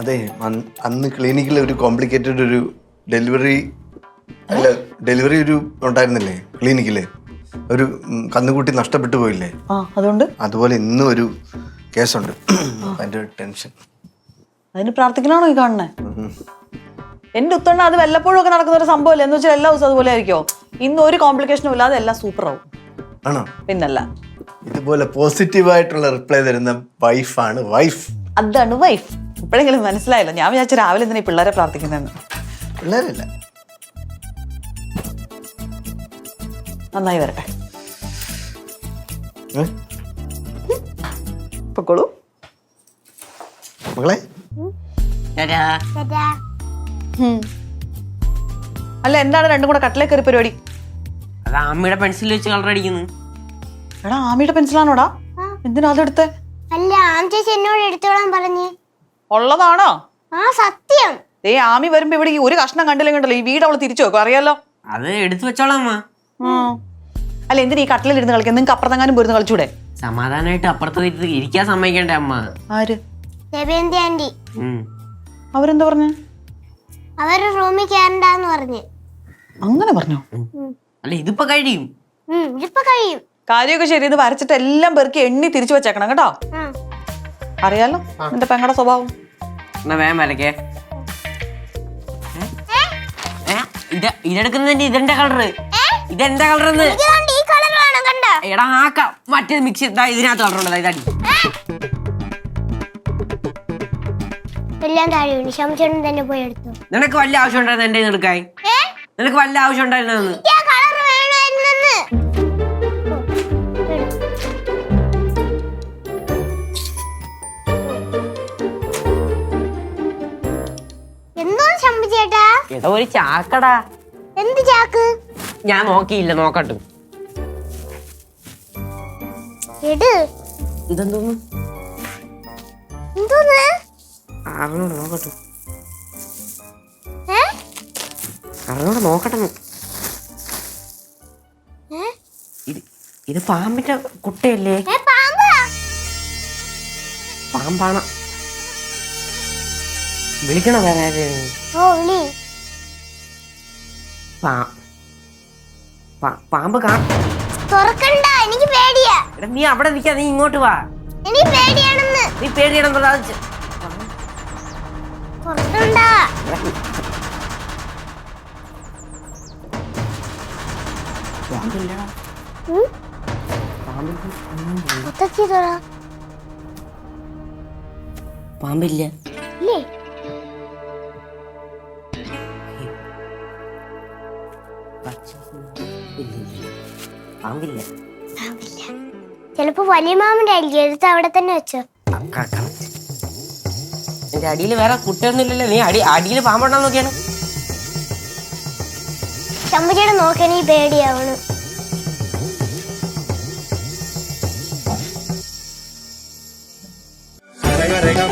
അതെ അന്ന് ക്ലിനിക്കിൽ ഒരു കോംപ്ലിക്കേറ്റഡ് ഒരു ഡെലിവറി അല്ല ഡെലിവറി ഒരു ഉണ്ടായിരുന്നില്ലേ ക്ലിനിക്കിൽ ഒരു കന്നുകൂട്ടി നഷ്ടപ്പെട്ടു പോയില്ലേ? അതുകൊണ്ട്? അതുപോലെ ഇന്നും ഒരു കേസുണ്ട്. അതിന്റെ ടെൻഷൻ അതിന് പ്രാർത്ഥിക്കലാണോ ഈ കാണുന്നേ? എന്റെ ഉത്തണ്ണ അത് വല്ലപ്പോഴും ഒക്കെ നടക്കുന്ന ഒരു സംഭവമല്ലേ? എന്ന് വെച്ചാൽ എല്ലാ ദിവസവും അതുപോലെ ആയിരിക്കും ഇന്ന് ഒരു കോംപ്ലിക്കേഷനും ഇല്ലാതെ എല്ലാം സൂപ്പർ ആവും. ആണോ? പിന്നല്ല. ഇതുപോലെ പോസിറ്റീവ് ആയിട്ടുള്ള റിപ്ലൈ തരുന്ന വൈഫാണ് വൈഫ്. അതാണ് വൈഫ്. ഇപ്പോഴെങ്കിലും മനസ്സിലായല്ലോ. ഞാൻ വിചാരിച്ച രാവിലെ തന്നെ ഈ പിള്ളേരെ പ്രാർത്ഥിക്കുന്നതെന്ന്. പിള്ളേരല്ല. നന്നായി വരട്ടെ? പൊക്കോളൂ. മകളെ? അല്ല എന്താണ് രണ്ടും കൂടെ കട്ടിലേക്കൊരു കയറി പരിപാടി? അത് അമ്മയുടെ പെൻസിൽ വെച്ച് കളർ അടിക്കുന്നു. എടാ ആമിയുടെ പെൻസിലാണോടാ എന്തിനാ അതെടുത്തേ അല്ല ആം ചേച്ചി എന്നോട് എടുത്തോളാൻ പറഞ്ഞു. ഉള്ളതാണോ? ആ സത്യം. ദേ ആമി വരുമ്പോ ഇവിടെ ഈ ഒരു കഷ്ണം കണ്ടില്ലെങ്കിൽ കണ്ടല്ലോ ഈ വീട് അവൾ തിരിച്ചു വെക്കും അറിയാലോ? അത് എടുത്തു വെച്ചോളാം അമ്മ. അല്ല എന്തിനാ ഈ കട്ടിലിൽ ഇരുന്ന് കളിക്കാൻ നിങ്ങൾക്ക് അപ്പുറത്തെങ്ങാനും പോരുന്ന് കളിച്ചൂടെ? സമാധാനമായിട്ട് അപ്പുറത്ത് ഇരിക്കാൻ സമ്മതിക്കണ്ടേ അമ്മ? ആര്? ആന്റി. അവരെന്താ പറഞ്ഞു? അവർ റൂമിൽ കയറണ്ടെന്ന് പറഞ്ഞു. അങ്ങനെ പറഞ്ഞോ? അല്ല ഇതിപ്പോ കഴിയും. കഴിയും. കാര്യമൊക്കെ ശരി ഇത് വരച്ചിട്ട് എല്ലാം പെറുക്കി എണ്ണി തിരിച്ചു വെച്ചേക്കണം കേട്ടോ. അറിയാലോ? എന്റെ പെങ്ങളുടെ സ്വഭാവം. എന്നാ വേം വരക്കേ? ഇത് ഇതെടുക്കുന്നതിന്റെ ഇതെന്റെ കളറ് ഇതെന്റെ എടാ ആക്ക മറ്റേ മിക്സ് ഇതിനകത്ത് കളറുണ്ട് ഇതടി. എല്ലാം താഴെ തന്നെ പോയി എടുത്തു. നിനക്ക് വല്ല ആവശ്യം ഉണ്ടായിരുന്നു എന്റെ എടുക്കായി നിനക്ക് വല്ല ആവശ്യം ഉണ്ടായിരുന്നു എടാ ഒരു ചാക്കടാ. എന്ത് ചാക്ക്? ഞാൻ നോക്കിയില്ല നോക്കട്ടെ. എട്. ഇതെന്തോന്ന്? എന്തോന്ന്? അറിഞ്ഞോട് നോക്കട്ടെ. ഏ? അറിഞ്ഞോട് നോക്കട്ടെ. ഏ? ഇത് ഇത് പാമ്പിന്റെ കുട്ടയല്ലേ? ഏ, പാമ്പാ. പാമ്പാണ്. വിളിക്കണ വേറെ? ഓ വിളി. പാമ്പ് തുറക്കണ്ട എനിക്ക് പേടിയാ. എടാ നീ അവിടെ നിൽക്കാ നീ ഇങ്ങോട്ട് വാ. എനിക്ക് പേടിയാണെന്ന്. നീ പേടിയണം പ്രസാദിച്ച് തുറക്കണ്ട. ഉം? മൊത്തത്തിൽ തുറ പാമ്പില്ല. ഇല്ലേ? പാമ്പില്ല. ചിലപ്പോ വലിയ മാമന്റെ ആയിരിക്കും എടുത്ത് അവിടെ തന്നെ വെച്ചോ. എന്റെ അടിയിൽ വേറെ കുട്ടിയൊന്നുമില്ലല്ലോ നീ അടി അടിയിൽ പാമ്പുണ്ടാ നോക്കിയാണ്. ശമ്പുചേട്ടൻ നോക്കണേ പേടിയാവണ്. രഗ